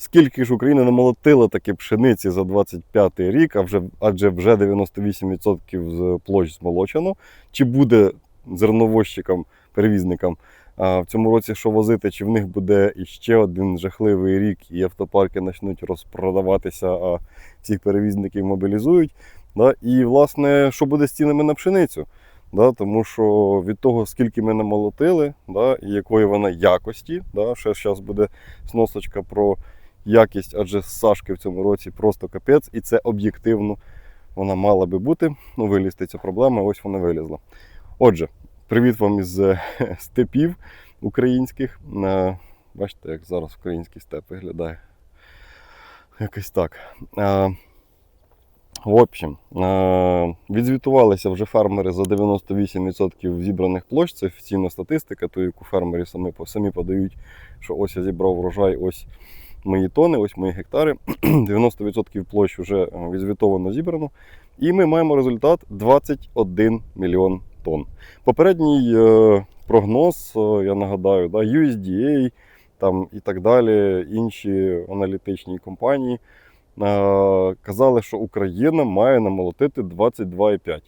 Скільки ж Україна намолотила таки пшениці за 25 рік, а вже, адже вже 98% з площ змолочено. Чи буде зерновозчикам, перевізникам а, в цьому році що возити, чи в них буде іще один жахливий рік, і автопарки почнуть розпродаватися, а всіх перевізників мобілізують. Да? І, власне, що буде з цінами на пшеницю? Да? Тому що від того, скільки ми намолотили, да? і якої вона якості, да? ще зараз буде сносочка про якість, адже Сашки в цьому році просто капець, і це об'єктивно вона мала би бути. Ну, вилізти ця проблема, ось вона вилізла. Отже, привіт вам із е, степів українських. Е, Бачите, як зараз український степ виглядає. Якось так. Е, В общем, відзвітувалися вже фермери за 98% зібраних площ. Це офіційна статистика, ту, яку фермери самі, самі подають, що ось я зібрав врожай, ось мої тони, ось мої гектари. 90% площ вже е, відзвітовано зібрано. І ми маємо результат 21 мільйон тонн. Попередній е, прогноз, е, я нагадаю, да, USDA там, і так далі, інші аналітичні компанії казали, що Україна має намолотити 22,5.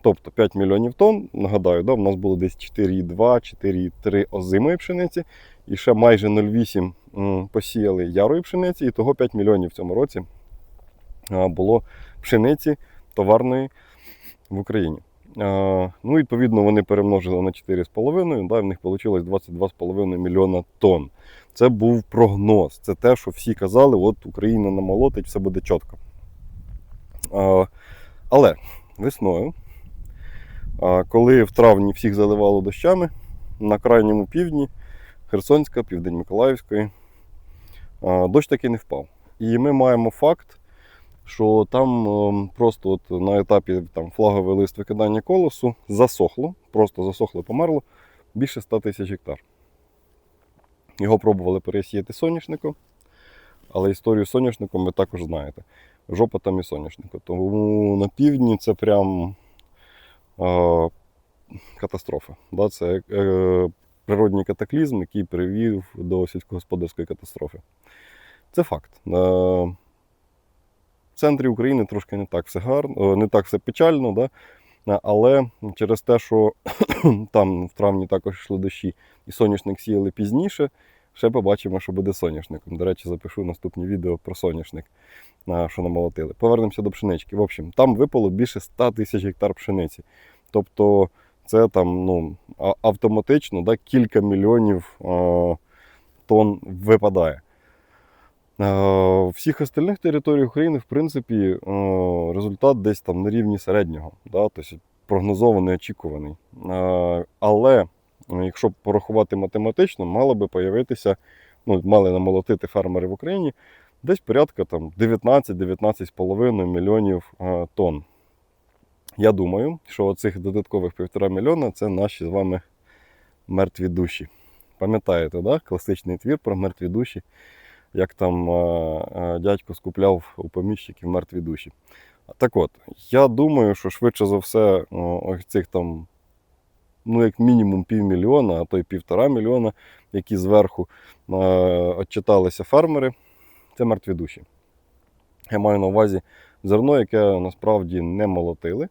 Тобто 5 мільйонів тонн, нагадаю, да, в нас було десь 4,2, 4,3 озимої пшениці, і ще майже 0,8 посіяли ярої пшениці, і того 5 мільйонів в цьому році було пшениці товарної в Україні. Ну, відповідно, вони перемножили на 4,5, да, в них вийшло 22,5 мільйона тонн. Це був прогноз. Це те, що всі казали, от Україна намолотить, все буде чітко. Але весною, коли в травні всіх заливало дощами, на крайньому півдні Херсонська, Південь Миколаївської, дощ таки не впав. І ми маємо факт, що там просто от на етапі там, флаговий лист викидання колосу засохло, просто засохло, померло більше 100 тисяч гектар. Його пробували пересіяти соняшником, але історію з соняшником ви також знаєте. Жопа там і соняшника. Тому на півдні це прям катастрофа. Да? Це е, природній катаклізм, який привів до сільськогосподарської катастрофи. Це факт. Е, в центрі України трошки не так все гарно, е, не так все печально, да? Але через те, що там в травні також йшли дощі і соняшник сіяли пізніше, ще побачимо, що буде соняшником. До речі, запишу наступні відео про соняшник, що намолотили. Повернемося до пшенички. В общем, там випало більше 100 тисяч гектар пшениці. Тобто це там ну, автоматично да, кілька мільйонів е, тонн випадає. Е, всіх остальних територіях України, в принципі, е, результат десь там на рівні середнього, да, тобто прогнозований, очікуваний. Е, Але якщо порахувати математично, мало би появитися, ну, мали намолотити фермери в Україні десь порядка там 19-19,5 мільйонів е, тонн. Я думаю, що оцих додаткових півтора мільйона це наші з вами мертві душі. Пам'ятаєте, да? класичний твір про мертві душі, як там е, е, дядько скупляв у поміщиків мертві душі. Так от, я думаю, що швидше за все, ось цих там, ну, як мінімум півмільйона, а то й півтора мільйона, які зверху отчиталися фермери, це мертві душі. Я маю на увазі зерно, яке насправді не молотили,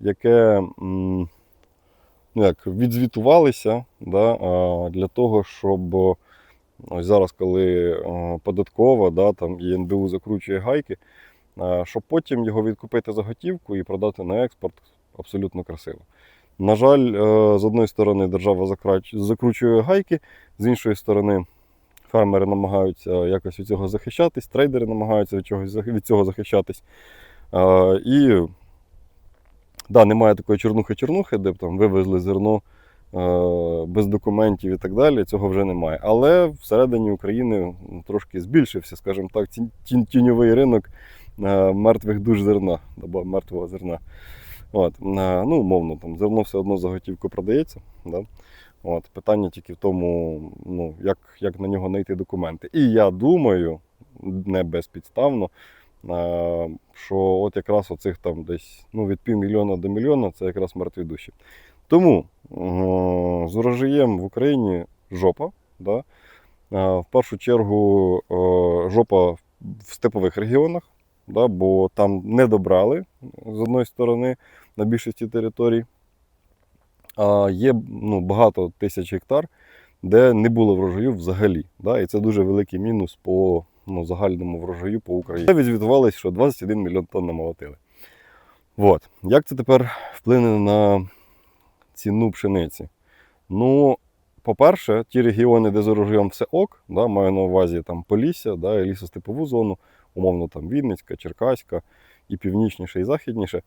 яке ну, як, відзвітувалися да, для того, щоб ось зараз, коли податкова да, там, і НБУ закручує гайки, щоб потім його відкупити за готівку і продати на експорт абсолютно красиво. На жаль, е, з одної сторони держава закручує гайки, з іншої сторони фермери намагаються якось від цього захищатись, трейдери намагаються від, чогось, від цього захищатись. Е, І да, немає такої чорнухи-чорнухи, де б там вивезли зерно е, без документів і так далі. Цього вже немає. Але всередині України трошки збільшився, скажімо так, ті- ті- тіньовий ринок е, мертвих душ зерна, або мертвого зерна. От, ну, умовно, там зерно все одно за готівку продається. Да? От, питання тільки в тому, ну, як, як на нього знайти документи. І я думаю, не безпідставно, що от якраз оцих там десь ну, від півмільйона до мільйона це якраз мертві душі. Тому з урожаєм в Україні жопа. Да? В першу чергу жопа в степових регіонах, да, бо там не добрали з одної сторони на більшості територій. А є ну, багато тисяч гектар, де не було врожаю взагалі. Да, і це дуже великий мінус по ну, загальному врожаю по Україні. Це Відзвітувалось, що 21 мільйон тонн намолотили. От. Як це тепер вплине на ціну пшениці? Ну, по-перше, ті регіони, де з урожаєм все ок, да, маю на увазі там Полісся, да, і лісостепову зону, умовно там Вінницька, Черкаська, і північніше, і західніше.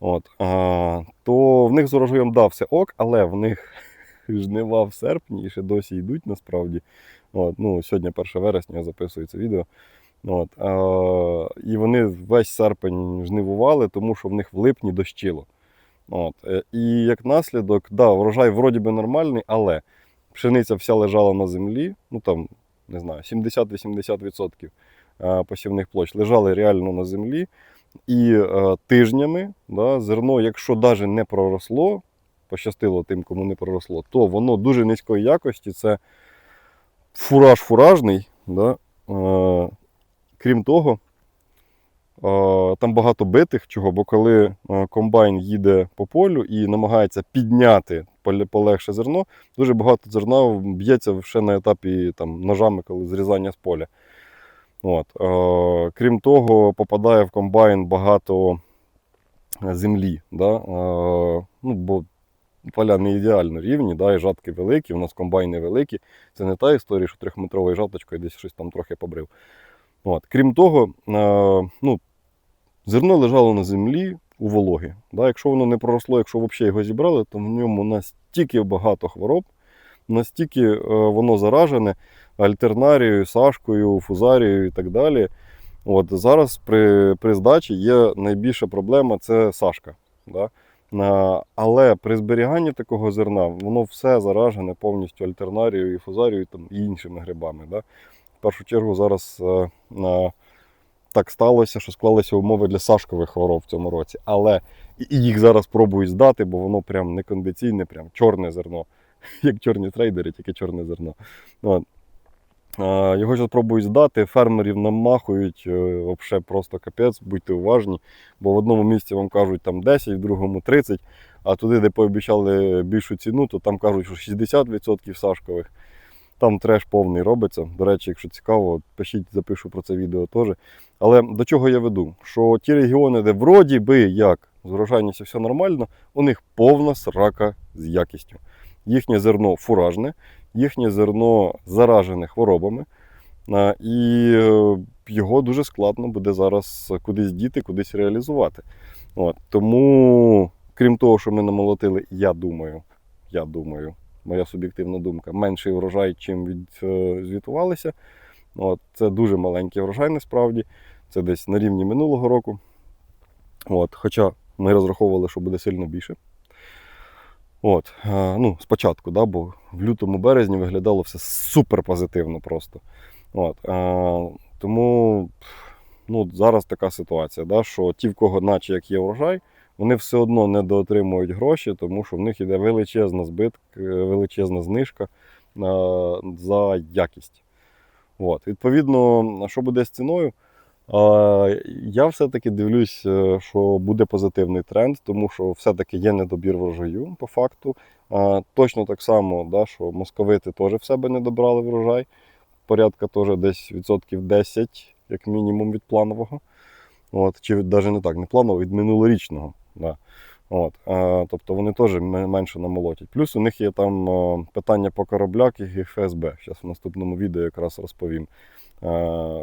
От, а, то в них з урожаєм да, все ок, але в них жнива в серпні і ще досі йдуть насправді. От, ну, сьогодні 1 вересня записую це відео. От, а, і вони весь серпень жнивували, тому що в них в липні дощило. От, е, і як наслідок, да, врожай вроді би нормальний, але пшениця вся лежала на землі, ну там, не знаю, 70-80% е, посівних площ лежали реально на землі. І е, тижнями да, зерно, якщо навіть не проросло, пощастило тим, кому не проросло, то воно дуже низької якості. Це фураж фуражний. Да? Е, крім того, е, там багато битих, чого, бо коли е, комбайн їде по полю і намагається підняти полегше зерно, дуже багато зерна б'ється ще на етапі там, ножами, коли зрізання з поля. От. Е, крім того, попадає в комбайн багато землі. Да? Е, ну, бо поля не ідеально рівні, да? і жатки великі, у нас комбайни великі. Це не та історія, що трьохметровою жаточкою десь щось там трохи побрив. От. Крім того, е, ну, зерно лежало на землі у вологі. Да? Якщо воно не проросло, якщо взагалі його зібрали, то в ньому настільки багато хвороб, настільки е, воно заражене альтернарією, сашкою, фузарією і так далі. От зараз при, при здачі є найбільша проблема це сашка. Да? Але при зберіганні такого зерна воно все заражене повністю альтернарією, фузарією там, і іншими грибами. Да? В першу чергу зараз е, так сталося, що склалися умови для сашкових хвороб в цьому році. Але і- і їх зараз пробують здати, бо воно прям некондиційне, прям чорне зерно, як чорні трейдери, тільки чорне зерно. От. Його зараз пробують здати, фермерів намахують, е, взагалі просто капець, будьте уважні. Бо в одному місці вам кажуть там 10, в другому 30, а туди, де пообіцяли більшу ціну, то там кажуть, що 60% сашкових. Там треш повний робиться. До речі, якщо цікаво, пишіть, запишу про це відео теж. Але до чого я веду? Що ті регіони, де вроді би як з урожайністю все нормально, у них повна срака з якістю. Їхнє зерно фуражне, їхнє зерно заражене хворобами, і е, його дуже складно буде зараз кудись діти, кудись реалізувати. От. Тому, крім того, що ми намолотили, я думаю, я думаю, моя суб'єктивна думка, менший врожай, чим відзвітувалися. От. Це дуже маленький врожай насправді. Це десь на рівні минулого року. От. Хоча ми розраховували, що буде сильно більше. От, е, ну, спочатку, да, бо в лютому березні виглядало все супер позитивно просто. От, е, тому ну, зараз така ситуація, да, що ті, в кого наче як є врожай, вони все одно не доотримують гроші, тому що в них йде величезна збитк, е, величезна знижка за якість. От, відповідно, що буде з ціною? Я все-таки дивлюсь, е, що буде позитивний тренд, тому що все-таки є недобір врожаю по факту. Точно так само, да, що московити теж в себе не добрали врожай. Порядка теж десь відсотків 10, як мінімум, від планового. От, чи навіть не так, не планового, від минулорічного. Да. От, е, тобто вони теж менше намолотять. Плюс у них є там е, питання по кораблях і ФСБ. Зараз в наступному відео якраз розповім, е,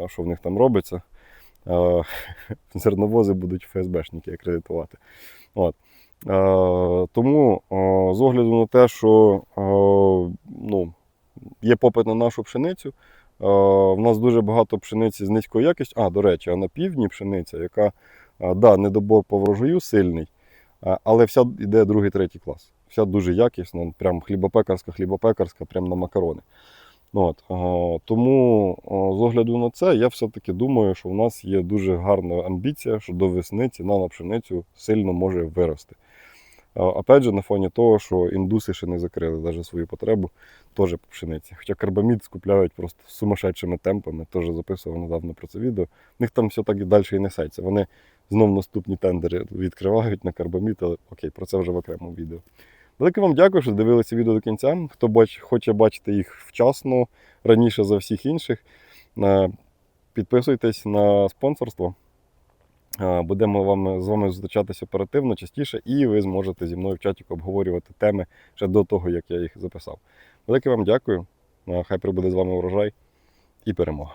що в них там робиться. Е, зерновози будуть ФСБшники акредитувати. От. Е, тому е, з огляду на те, що ну, є попит на нашу пшеницю, в нас дуже багато пшениці з низькою якістю. А, до речі, а на півдні пшениця, яка да, недобор по врожаю сильний, але вся йде другий, третій клас. Вся дуже якісна, прям хлібопекарська, хлібопекарська, прям на макарони. От, тому з огляду на це, я все-таки думаю, що в нас є дуже гарна амбіція, що до весни ціна на пшеницю сильно може вирости. Опять же, на фоні того, що індуси ще не закрили навіть свою потребу, теж по пшениці. Хоча карбамід скупляють просто сумасшедшими темпами, теж записував недавно про це відео. В них там все так і далі і несеться. Вони знов наступні тендери відкривають на карбамід, але окей, про це вже в окремому відео. Велике вам дякую, що дивилися відео до кінця. Хто бач, хоче бачити їх вчасно, раніше за всіх інших, е, підписуйтесь на спонсорство. Е, Будемо вам, з вами зустрічатися оперативно, частіше, і ви зможете зі мною в чаті обговорювати теми ще до того, як я їх записав. Велике вам дякую. Е, Хай прибуде з вами урожай і перемога.